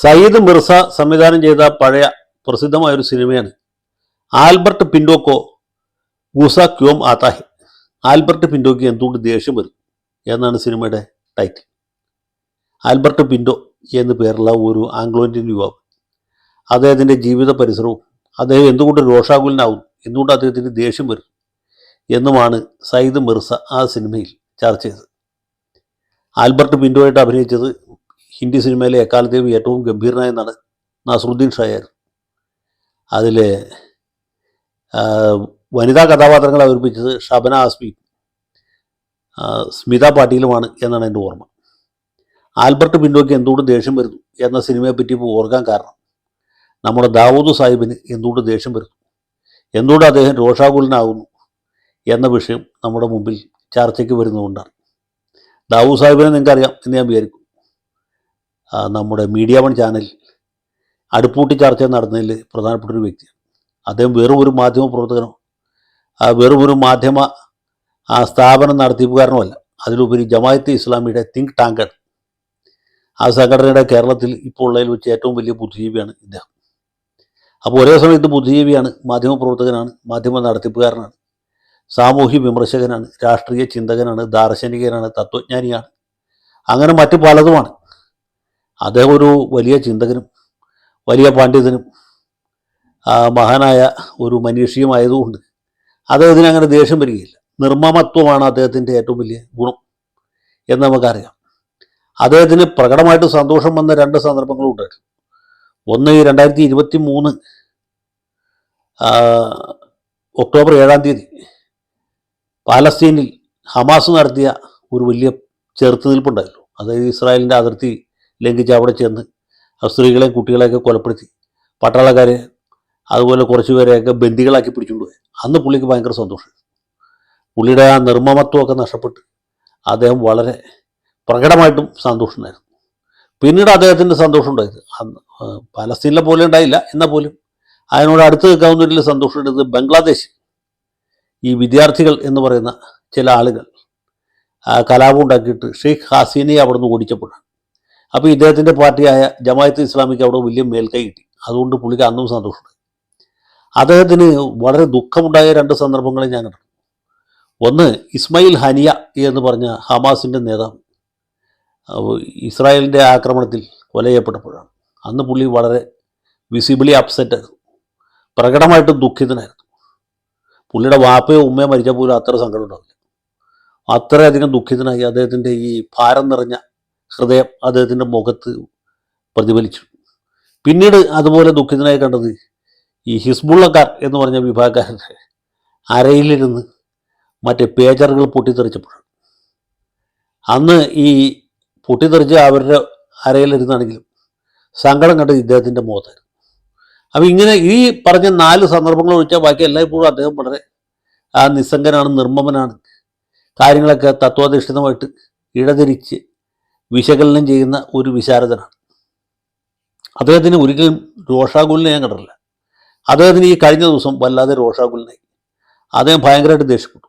സയ്യിദ് മിർസ സംവിധാനം ചെയ്ത പഴയ പ്രസിദ്ധമായ ഒരു സിനിമയാണ് ആൽബർട്ട് പിൻഡോക്കോ ഗുസ ക്യോം ആതാഹി. ആൽബർട്ട് പിൻഡോക്ക് എന്തുകൊണ്ട് ദേഷ്യം വരും എന്നാണ് സിനിമയുടെ ടൈറ്റിൽ. ആൽബർട്ട് പിൻഡോ എന്ന് പേരുള്ള ഒരു ആംഗ്ലോ ഇന്ത്യൻ യുവാവ്. അദ്ദേഹത്തിന്റെ ജീവിത പരിസരവും അദ്ദേഹം എന്തുകൊണ്ട് രോഷാകുലനാവും എന്തുകൊണ്ട് അദ്ദേഹത്തിന് ദേഷ്യം വരും എന്നുമാണ് സയ്യിദ് മിർസ ആ സിനിമയിൽ ചർച്ച ചെയ്തത്. ആൽബർട്ട് പിൻഡോയായിട്ട് അഭിനയിച്ചത് ഹിന്ദി സിനിമയിലെ എക്കാലത്തെയും ഏറ്റവും ഗംഭീരനായ നട നാസറുദ്ദീൻ ഷായായിരുന്നു അതിൽ വനിതാ കഥാപാത്രങ്ങളെ അവതരിപ്പിച്ചത് ഷബന ആസ്മി സ്മിത പാട്ടീലുമാണ് എന്നാണ് എന്റെ ഓർമ്മ. ആൽബർട്ട് പിന്നോക്ക് എന്തുകൊണ്ട് ദേഷ്യം വരുന്നു എന്ന സിനിമയെ പറ്റി ഇപ്പോൾ ഓർക്കാൻ കാരണം നമ്മുടെ ദാവൂദ് സാഹിബിന് എന്തുകൊണ്ട് ദേഷ്യം വരുന്നു എന്തുകൊണ്ട് അദ്ദേഹം രോഷാകുലനാകുന്നു എന്ന വിഷയം നമ്മുടെ മുമ്പിൽ ചർച്ചയ്ക്ക് വരുന്നതുകൊണ്ടാണ്. ദാവൂദ് സാഹിബിനെ നിങ്ങൾക്കറിയാം എന്ന് ഞാൻ വിചാരിക്കും നമ്മുടെ മീഡിയ വൺ ചാനൽ അടുപ്പൂട്ടി ചർച്ച നടന്നതിൽ പ്രധാനപ്പെട്ട ഒരു വ്യക്തിയാണ് അദ്ദേഹം വെറും ഒരു മാധ്യമ പ്രവർത്തകനോ വെറും ഒരു മാധ്യമ സ്ഥാപനം നടത്തിപ്പുകാരനോ അല്ല അതിലുപരി ജമായത്തെ ഇസ്ലാമിയുടെ തിങ്ക് ടാങ്കർ ആ സംഘടനയുടെ കേരളത്തിൽ ഇപ്പോൾ ഉള്ളതിൽ വെച്ച് ഏറ്റവും വലിയ ബുദ്ധിജീവിയാണ് ഇദ്ദേഹം. അപ്പോൾ ഒരേ സമയത്ത് ബുദ്ധിജീവിയാണ് മാധ്യമ പ്രവർത്തകനാണ് മാധ്യമ നടത്തിപ്പുകാരനാണ് സാമൂഹ്യ വിമർശകനാണ് രാഷ്ട്രീയ ചിന്തകനാണ് ദാർശനികനാണ് തത്വജ്ഞാനിയാണ്. അങ്ങനെ മറ്റു പലതുമാണ്. അദ്ദേഹം ഒരു വലിയ ചിന്തകനും വലിയ പണ്ഡിതനും മഹാനായ ഒരു മനീഷിയുമായതുകൊണ്ട് അദ്ദേഹത്തിന് അങ്ങനെ ദേഷ്യം വരികയില്ല. നിർമ്മമത്വമാണ് അദ്ദേഹത്തിന്റെ ഏറ്റവും വലിയ ഗുണം എന്ന് നമുക്കറിയാം. അദ്ദേഹത്തിന് പ്രകടമായിട്ട് സന്തോഷം വന്ന രണ്ട് സന്ദർഭങ്ങളും ഉണ്ടായിരുന്നു ഒന്ന് രണ്ടായിരത്തി ഇരുപത്തി മൂന്ന് ഒക്ടോബർ ഏഴാം തീയതി പാലസ്തീനിൽ ഹമാസ് നടത്തിയ ഒരു വലിയ ചെറുത്തുനിൽപ്പുണ്ടായിരുന്നു അതായത് ഇസ്രായേലിന്റെ അതിർത്തി ലംഘിച്ച് അവിടെ ചെന്ന് സ്ത്രീകളെയും കുട്ടികളെയൊക്കെ കൊലപ്പെടുത്തി. പട്ടാളക്കാരെ അതുപോലെ കുറച്ച് പേരെയൊക്കെ ബന്ദികളാക്കി പിടിച്ചുകൊണ്ട് പോയി. അന്ന് പുള്ളിക്ക് ഭയങ്കര സന്തോഷം. പുള്ളിയുടെ ആ നിർമ്മമത്വമൊക്കെ നഷ്ടപ്പെട്ട് അദ്ദേഹം വളരെ പ്രകടമായിട്ടും സന്തോഷമുണ്ടായിരുന്നു. പിന്നീട് അദ്ദേഹത്തിന്റെ സന്തോഷം ഉണ്ടായത് അന്ന് പലസ്തീനിലെ പോലെ ഉണ്ടായില്ല. എന്നാൽ പോലും അതിനോട് അടുത്ത് നിൽക്കാവുന്ന ഒരു സന്തോഷം ഉണ്ടായത് ബംഗ്ലാദേശ്. ഈ വിദ്യാർത്ഥികൾ എന്ന് പറയുന്ന ചില ആളുകൾ കലാപം ഉണ്ടാക്കിയിട്ട് ഷെയ്ഖ് ഹാസീനെ അവിടെ നിന്ന് ഓടിച്ചപ്പോഴാണ്. അപ്പോൾ ഇദ്ദേഹത്തിന്റെ പാർട്ടിയായ ജമായത്ത് ഇസ്ലാമിക്ക് അവിടെ വലിയ മേൽക്കൈ കിട്ടി. അതുകൊണ്ട് പുള്ളിക്ക് അന്നും സന്തോഷമുണ്ട്. അദ്ദേഹത്തിന് വളരെ ദുഃഖമുണ്ടായ രണ്ട് സന്ദർഭങ്ങളെ ഞാൻ കണ്ടു. ഒന്ന് ഇസ്മായിൽ ഹനിയ എന്ന് പറഞ്ഞ ഹമാസിന്റെ നേതാവ് ഇസ്രായേലിന്റെ ആക്രമണത്തിൽ കൊല ചെയ്യപ്പെട്ടപ്പോഴാണ്. അന്ന് പുള്ളി വളരെ വിസിബിളി അപ്സെറ്റ് പ്രകടമായിട്ട് ദുഃഖിതനായിരുന്നു. പുള്ളിയുടെ വാപ്പയോ ഉമ്മയോ മരിച്ച പോലും അത്ര സങ്കടം ഉണ്ടാവില്ല. അത്രയധികം ദുഃഖിതനായി അദ്ദേഹത്തിന്റെ ഈ ഭാരം നിറഞ്ഞ ഹൃദയം അദ്ദേഹത്തിന്റെ മുഖത്ത് പ്രതിഫലിച്ചു. പിന്നീട് അതുപോലെ ദുഃഖിതനായി കണ്ടത് ഈ ഹിസ്ബുള്ളക്കാർ എന്ന് പറഞ്ഞ വിഭാഗക്കാരന്റെ അരയിലിരുന്ന് മറ്റേ പേജറുകൾ പൊട്ടിത്തെറിച്ചപ്പോഴാണ്. അന്ന് ഈ പൊട്ടിത്തെറിച്ച് അവരുടെ അരയിലിരുന്നാണെങ്കിലും സങ്കടം കണ്ടത് ഇദ്ദേഹത്തിന്റെ മുഖത്തായിരുന്നു. അപ്പം ഇങ്ങനെ ഈ പറഞ്ഞ നാല് സന്ദർഭങ്ങൾ ഒഴിച്ചാൽ ബാക്കി എല്ലായ്പ്പോഴും അദ്ദേഹം വളരെ ആ നിസ്സംഗനാണ് നിർമ്മമനാണ്. കാര്യങ്ങളൊക്കെ തത്വാധിഷ്ഠിതമായിട്ട് ഇടതിരിച്ച് വിശകലനം ചെയ്യുന്ന ഒരു വിശാരദനാണ്. അദ്ദേഹത്തിന് ഒരിക്കലും രോഷാകുലിനെ ഞാൻ കണ്ടിട്ടില്ല. അദ്ദേഹത്തിന് ഈ കഴിഞ്ഞ ദിവസം വല്ലാതെ രോഷാകുലിനായി. അദ്ദേഹം ഭയങ്കരമായിട്ട് ദേഷ്യപ്പെട്ടു.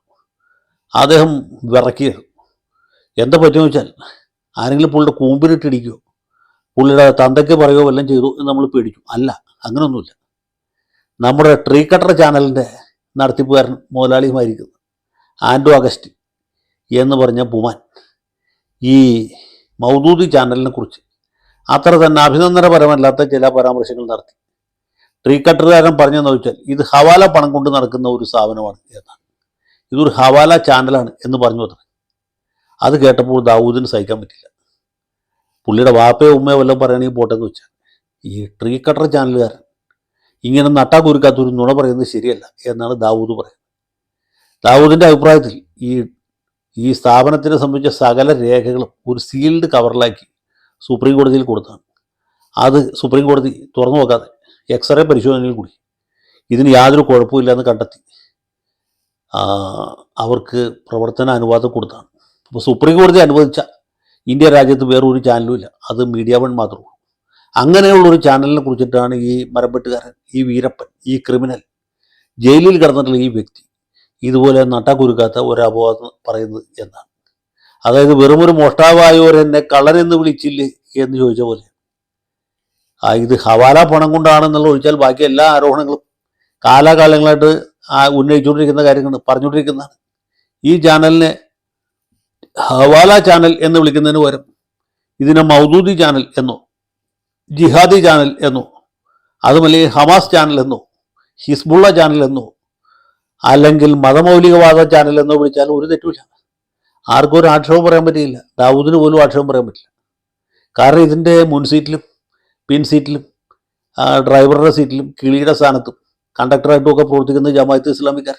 അദ്ദേഹം വിറക്കിയത് എന്താ പറ്റുമെന്ന് വെച്ചാൽ ആരെങ്കിലും പുള്ളിയുടെ കൂമ്പിലിട്ടിടിക്കുകയോ പുള്ളിയുടെ തന്തയ്ക്ക് പറയുകയോ വല്ലതും ചെയ്തു എന്ന് നമ്മൾ പേടിക്കും. അല്ല അങ്ങനെയൊന്നുമില്ല നമ്മുടെ ട്രീ കട്ടർ ചാനലിന്റെ നടത്തിപ്പുകാരൻ മുതലാളിയുമായിരിക്കുന്നു. ആൻഡോ അഗസ്റ്റ് എന്ന് പറഞ്ഞ പുമാൻ. ഈ മൗദൂദി ചാനലിനെ കുറിച്ച്. അത്ര തന്നെ അഭിനന്ദനപരമല്ലാത്ത ചില പരാമർശങ്ങൾ നടത്തി. ട്രീ കട്ടറുകാരൻ പറഞ്ഞെന്ന് വെച്ചാൽ ഇത് ഹവാല പണം കൊണ്ട് നടക്കുന്ന ഒരു സ്ഥാപനമാണ് എന്നാണ്. ഇതൊരു ഹവാല ചാനലാണ് എന്ന് പറഞ്ഞു അത്ര. അത് കേട്ടപ്പോൾ ദാവൂദിന് സഹിക്കാൻ പറ്റില്ല. പുള്ളിയുടെ വാപ്പയോ ഉമ്മയോ വല്ലതും പറയുകയാണെങ്കിൽ പോട്ടെന്ന് വെച്ചാൽ ഈ ട്രീ കട്ടർ ചാനലുകാരൻ ഇങ്ങനെ നട്ടാ കുരുക്കാത്തൊരു നുണ പറയുന്നത് ശരിയല്ല എന്നാണ് ദാവൂദ് പറയുന്നത്. ദാവൂദിന്റെ അഭിപ്രായത്തിൽ ഈ ഈ സ്ഥാപനത്തിനെ സംബന്ധിച്ച സകല രേഖകളും ഒരു സീൽഡ് കവറിലാക്കി സുപ്രീം കോടതിയിൽ കൊടുത്താണ്. അത് സുപ്രീം കോടതി തുറന്നു നോക്കാതെ എക്സ്റേ പരിശോധനയിൽ കൂടി. ഇതിന് യാതൊരു കുഴപ്പമില്ല എന്ന് കണ്ടെത്തി അവർക്ക് പ്രവർത്തന അനുവാദം കൊടുത്താണ്. അപ്പോൾ സുപ്രീം കോടതി അനുവദിച്ച ഇന്ത്യ രാജ്യത്ത് വേറൊരു ചാനലും ഇല്ല അത് മീഡിയ വൺ മാത്രമേ ഉള്ളൂ. അങ്ങനെയുള്ളൊരു ചാനലിനെ കുറിച്ചിട്ടാണ് ഈ മരപ്പെട്ടുകാരൻ ഈ വീരപ്പൻ ഈ ക്രിമിനൽ ജയിലിൽ കിടന്നിട്ടുള്ള ഈ വ്യക്തി ഇതുപോലെ നട്ടകുരുക്കാത്ത ഒരു അപവാദം പറയുന്നത് എന്നാണ്. അതായത് വെറുമൊരു മോഷ്ടാവായവർ എന്നെ കള്ളനെന്ന് വിളിച്ചില്ലേ എന്ന് ചോദിച്ച പോലെ. ആ ഇത് ഹവാല പണം കൊണ്ടാണെന്നുള്ള ഒഴിച്ചാൽ ബാക്കി എല്ലാ ആരോപണങ്ങളും കാലാകാലങ്ങളായിട്ട് ആ ഉന്നയിച്ചുകൊണ്ടിരിക്കുന്ന കാര്യങ്ങൾ പറഞ്ഞുകൊണ്ടിരിക്കുന്നതാണ്. ഈ ചാനലിനെ ഹവാല ചാനൽ എന്ന് വിളിക്കുന്നതിന് പകരം ഇതിനെ മൗദൂദി ചാനൽ എന്നോ ജിഹാദി ചാനൽ എന്നോ അതുമല്ലെങ്കിൽ ഹമാസ് ചാനൽ എന്നോ ഹിസ്ബുള്ള ചാനൽ എന്നോ അല്ലെങ്കിൽ മതമൗലികവാദ ചാനൽ എന്ന് വിളിച്ചാൽ ഒരു തെറ്റുമില്ല. ആർക്കും ഒരു ആക്ഷേപം പറയാൻ പറ്റിയില്ല. ദാവൂദിന് പോലും ആക്ഷേപം പറയാൻ പറ്റില്ല. കാരണം ഇതിന്റെ മുൻ സീറ്റിലും പിൻ സീറ്റിലും ഡ്രൈവറുടെ സീറ്റിലും കിളിയുടെ സ്ഥാനത്തും കണ്ടക്ടറായിട്ടും ഒക്കെ പ്രവർത്തിക്കുന്ന ജമാഅത്ത് ഇസ്ലാമിക്കാർ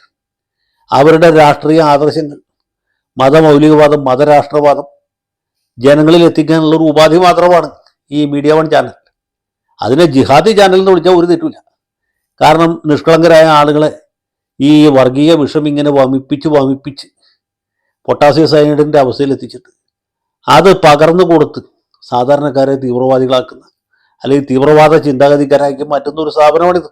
അവരുടെ രാഷ്ട്രീയ ആദർശങ്ങൾ മതമൗലികവാദം മതരാഷ്ട്രവാദം ജനങ്ങളിൽ എത്തിക്കാനുള്ള ഒരു ഉപാധി മാത്രമാണ് ഈ മീഡിയ വൺ ചാനൽ അതിനെ ജിഹാദി ചാനൽ എന്ന് വിളിച്ചാൽ ഒരു തെറ്റില്ല കാരണം നിഷ്കളങ്കരായ ആളുകളെ ഈ വർഗീയ വിഷം ഇങ്ങനെ വമിപ്പിച്ച് വമിപ്പിച്ച് പൊട്ടാസ്യം സൈനൈഡിന്റെ അവസ്ഥയിൽ എത്തിച്ചിട്ട് അത് പകർന്നു കൊടുത്ത് സാധാരണക്കാരെ തീവ്രവാദികളാക്കുന്ന അല്ലെങ്കിൽ തീവ്രവാദ ചിന്താഗതിക്കാരാക്കി മാറ്റുന്ന ഒരു സ്ഥാപനമാണിത്.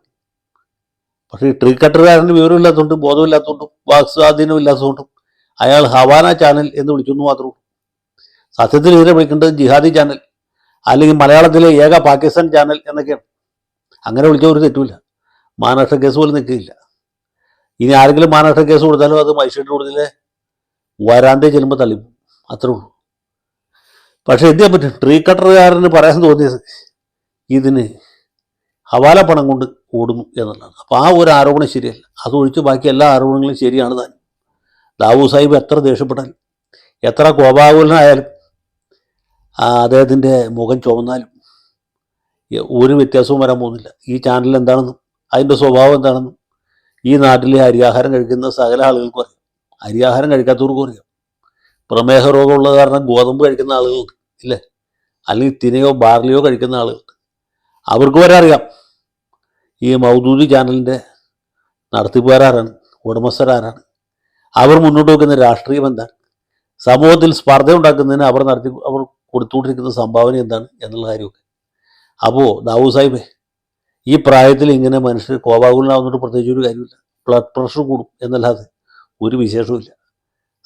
പക്ഷേ ട്രീ കട്ടറുകാരന് വിവരമില്ലാത്തതുകൊണ്ടും ബോധമില്ലാത്തതുകൊണ്ടും വാക്സ്വാധീനം ഇല്ലാത്തതുകൊണ്ടും അയാൾ ഹവാന ചാനൽ എന്ന് വിളിക്കുന്നു മാത്രമേ സത്യത്തിൽ ഇതിനെ വിളിക്കേണ്ടത് ജിഹാദി ചാനൽ അല്ലെങ്കിൽ മലയാളത്തിലെ ഏക പാകിസ്ഥാൻ ചാനൽ എന്നൊക്കെയാണ്. അങ്ങനെ വിളിച്ച ഒരു തെറ്റുമില്ല. മഹാരാഷ്ട്ര കേസ് പോലും നിൽക്കില്ല ഇനി ആരെങ്കിലും മാനനഷ്ട കേസ് കൊടുത്താലും? അത് മജിസ്ട്രേറ്റ് കോടതിയിലെ വരാന്തേ ചെല്ലുമ്പോൾ തള്ളിപ്പോ അത്രേ ഉള്ളൂ. പക്ഷെ എന്ത് ചെയ്യാൻ പറ്റും? ട്രീ കട്ടറുകാരന് പറയാൻ തോന്നിയത് ഇതിന് ഹവാല പണം കൊണ്ട് ഓടുന്നു എന്നുള്ളതാണ്. അപ്പോൾ ആ ഒരു ആരോപണം ശരിയല്ല. അതൊഴിച്ച് ബാക്കി എല്ലാ ആരോപണങ്ങളും ശരിയാണ് താൻ. ദാവൂ സാഹിബ് എത്ര ദേഷ്യപ്പെട്ടാലും എത്ര കോപാകുലനായാലും അദ്ദേഹത്തിന്റെ മുഖം ചുമന്നാലും ഒരു വ്യത്യാസവും വരാൻ പോകുന്നില്ല. ഈ ചാനൽ എന്താണെന്നും അതിന്റെ സ്വഭാവം എന്താണെന്നും ഈ നാട്ടിലെ അരിയാഹാരം കഴിക്കുന്ന സകല ആളുകൾക്കും അറിയാം. അരിയാഹാരം കഴിക്കാത്തവർക്കും അറിയാം. പ്രമേഹ രോഗമുള്ള കാരണം ഗോതമ്പ് കഴിക്കുന്ന ആളുകളുണ്ട് ഇല്ലേ? അല്ലെങ്കിൽ തിനയോ ബാർലിയോ കഴിക്കുന്ന ആളുകളുണ്ട് അവർക്ക് വരെ അറിയാം. ഈ മൗദൂദി ചാനലിന്റെ നടത്തിപ്പുകാരാരാണ് ഉടമസ്ഥരാരാണ്. അവർ മുന്നോട്ട് വയ്ക്കുന്ന രാഷ്ട്രീയം എന്താണ്? സമൂഹത്തിൽ സ്പർദ്ധ ഉണ്ടാക്കുന്നതിന് അവർ നടത്തി അവർ കൊടുത്തുകൊണ്ടിരിക്കുന്ന സംഭാവന എന്താണ് എന്നുള്ള കാര്യമൊക്കെ. അപ്പോൾ ദാവൂ സാഹിബേ ഈ പ്രായത്തിൽ ഇങ്ങനെ മനുഷ്യർ കോപാകുലനാവുന്നിട്ട് പ്രത്യേകിച്ച് ഒരു കാര്യമില്ല. ബ്ലഡ് പ്രഷർ കൂടും എന്നല്ലാതെ ഒരു വിശേഷവുമില്ല.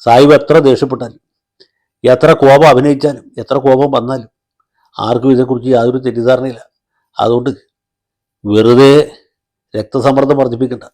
സാഹിബ് എത്ര ദേഷ്യപ്പെട്ടാലും എത്ര കോപം അഭിനയിച്ചാലും എത്ര കോപം വന്നാലും ആർക്കും ഇതിനെക്കുറിച്ച് യാതൊരു തെറ്റിദ്ധാരണയില്ല. അതുകൊണ്ട് വെറുതെ രക്തസമ്മർദ്ദം വർദ്ധിപ്പിക്കണ്ട.